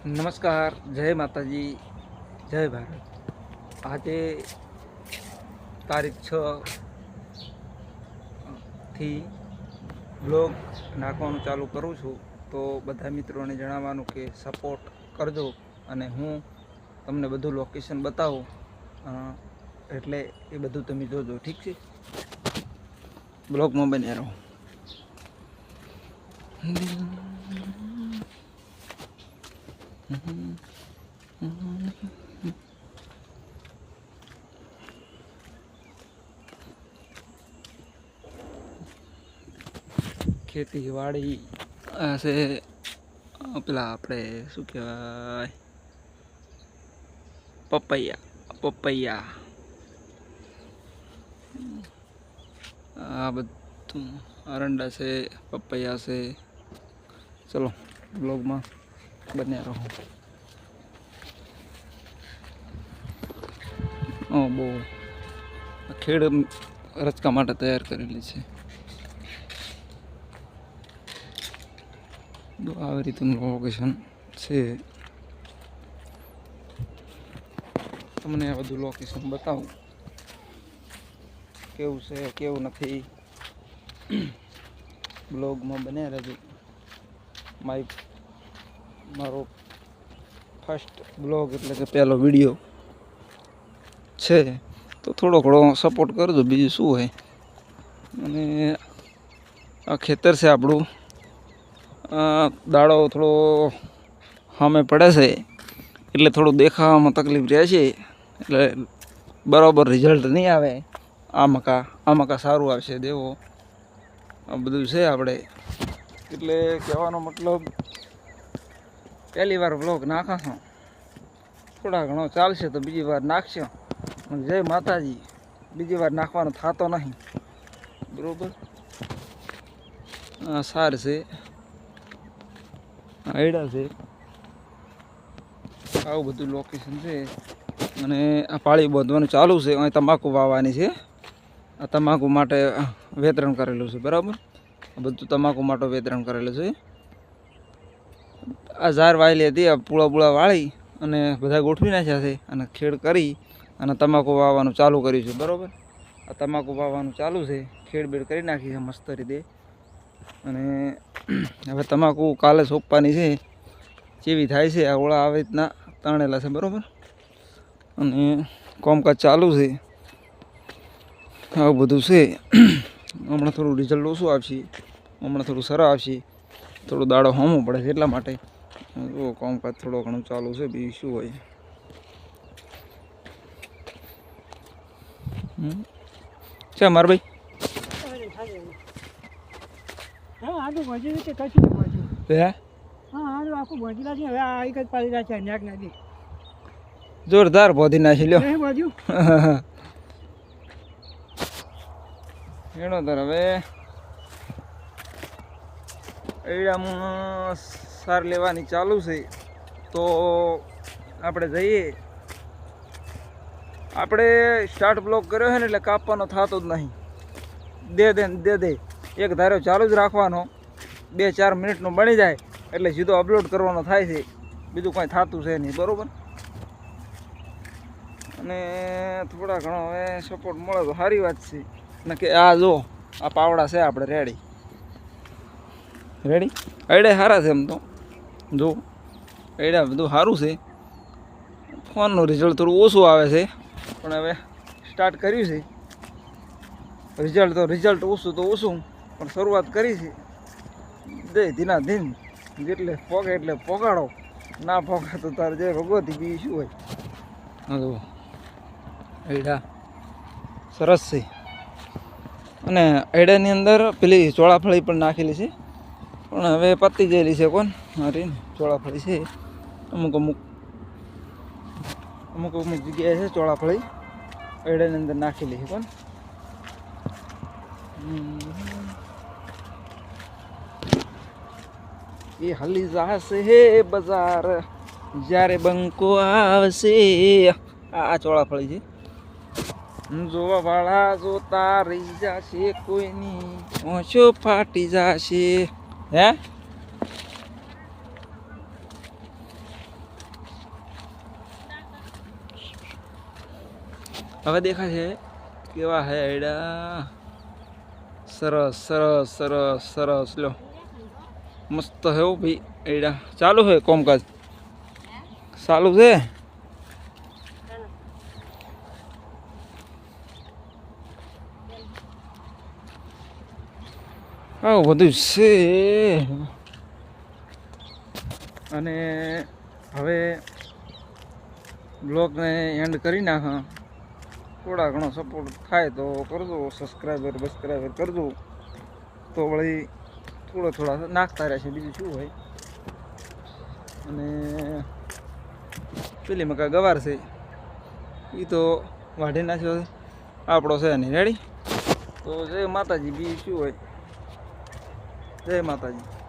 નમસ્કાર, જય માતાજી, જય ભારત. આજે તારીખ છ થી બ્લોગ નાખવાનું ચાલુ કરું છું. તો બધા મિત્રોને જણાવવાનું કે સપોર્ટ કરજો અને હું તમને બધું લોકેશન બતાવું. એટલે એ બધું તમે જોજો, ઠીક છે? બ્લોગમાં બન્યા રહો. ખેતીવાડી. હશે પેલા આપણે શું કહેવાય? પપૈયા પપૈયા. આ બધું અરંડા છે, પપૈયા છે. ચલો બ્લોગમાં બન્યા રહો. ઓ, બહુ. ખેડ રચકા માટે તૈયાર કરેલી છે. તો આવી રીતનું લોકેશન છે. તમને આ બધું લોકેશન બતાવું. કેવું છે, કેવું નથી. બ્લોગમાં બન્યા રહેજો. મારી મારો ફર્સ્ટ બ્લોગ એટલે કે પહેલો વીડિયો છે. તો થોડો ઘણો સપોર્ટ કરજો, બીજું શું હોય? અને આ ખેતર છે આપણું. દાડો થોડો સામે પડે છે. એટલે થોડું દેખાવામાં તકલીફ રહે છે. એટલે બરાબર રિઝલ્ટ નહીં આવે. આ મકા આ મકા સારું આવશે, દેવો. આ બધું છે આપણે. એટલે કહેવાનો મતલબ પહેલી વાર બ્લોગ નાખાશો થોડા ઘણો ચાલશે તો બીજી વાર નાખશો. જય માતાજી. બીજી વાર નાખવાનો થતો નહીં. બરોબર? સાર છે. આયડા છે. આવું બધું લોકેશન છે. અને આ પાળી બાંધવાનું ચાલુ છે. અહીં તમાકુ વાવવાની છે. આ તમાકુ માટે વેતરણ કરેલું છે. બરાબર? બધું તમાકુ માટે વેતરણ કરેલું છે. આ ઝાર વાયેલી હતી, આ પૂળા પૂળા વાળી અને બધા ગોઠવી નાખ્યા છે અને ખેડ કરી અને તમાકુ વાવવાનું ચાલુ કર્યું છે, બરાબર? આ તમાકુ વાવવાનું ચાલુ છે ખેડ બેડ કરી નાખી છે મસ્ત રીતે. અને હવે તમાકુ કાલે સોંપવાની છે, જેવી થાય છે, આ ઓળા આવી રીતના તાણેલા છે, બરાબર? અને કોમકાજ ચાલુ છે. આવું બધું છે. હમણાં થોડું રિઝલ્ટ ઓછું આવશે હમણાં થોડું સરળ આવશે થોડું દાડો હોમવું પડે છે એટલા માટે. જો કામકાજ થોડો ઘણું ચાલુ છે બીજું શું હોય? છે માર ભાઈ? જોરદાર બોધી નાખી લ્યો. એનો તર હવે. એડામાં સાર લેવાની ચાલુ છે. તો આપણે જઈએ. આપણે સ્ટાર્ટ બ્લોક કર્યો છે ને એટલે કાપવાનો થતો જ નહીં. દે દે દે દે. એક ધારો ચાલુ જ રાખવાનો. બે ચાર મિનિટનો બની જાય એટલે સીધો અપલોડ કરવાનો થાય છે. બીજું કાંઈ થતું છે નહીં, બરાબર? અને થોડા ઘણો હવે સપોર્ટ મળે તો સારી વાત છે. ને કે આ જો, આ પાવડા છે આપણે રેડી રેડી આઈડિયા સારા છે એમ તો. જો આઈડિયા બધું સારું છે. ફોનનું રિઝલ્ટ થોડું ઓછું આવે છે. પણ હવે સ્ટાર્ટ કર્યું છે. રિઝલ્ટ તો રિઝલ્ટ ઓછું તો ઓછું, પણ શરૂઆત કરી છે. દે ધીના ધીન, જેટલે પોગે એટલે પોગાડો. ના પોગા તો તારે જે ભગવતી બી શું હોય? હા આઈડા સરસ છે. અને એડાની અંદર પેલી ચોળાફળી પણ નાખેલી છે. પણ હવે પતી ગયેલી છે કોણ? મારી ચોળાફળી છે અમુક અમુક અમુક અમુક જગ્યાએ છે ચોળાફળી. એડાની અંદર નાખેલી છે કોણ? એ હલી જાશે હે બજાર. જ્યારે બંકો આવશે. આ ચોળાફળી છે. જોવા વાળા જોતા રહી જશે કોઈની ઓછો ફાટી જશે. હે? હવે દેખાય છે કેવા હે એડા? સરસ સરસ સરસ સરસ. લો મસ્ત હે ભાઈ એડા. ચાલુ હે કોમકાજ? ચાલુ છે? આવું બધું છે. અને હવે બ્લોગને એન્ડ કરી નાખા. થોડા ઘણો સપોર્ટ થાય તો કરજો સબસ્ક્રાઈબર બસ્ક્રાઈબર કરજો. તો વળી થોડા થોડા નાખતા રહેશે બીજું શું હોય? અને પેલી મકા ગવાર છે. એ તો વાઢી નાખ્યો આપણો છે નહીં. રેડી તો જય માતાજી. બીજું શું હોય? જય માતાજી.